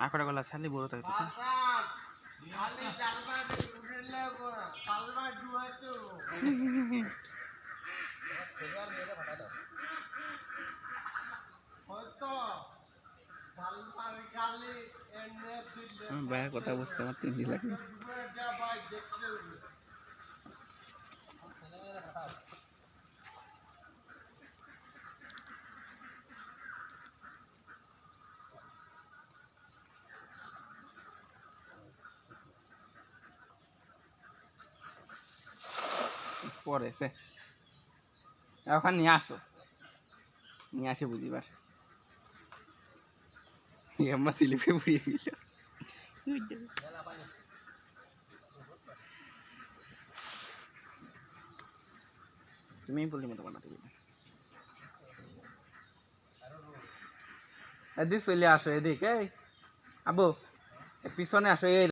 আর কটা গলা ছালি বড় থাকতো তো। কথা বুঝতে উঠলে পালবা পরে সে ওখানে নিয়ে আসো। নিয়ে আসে বুঝিবার। আমার সিলিপে পুড়িয়ে দিল। সুইমিং পুলের এদিক চলে আসো, এদিক, এই। আবু পিছনে আসো, এই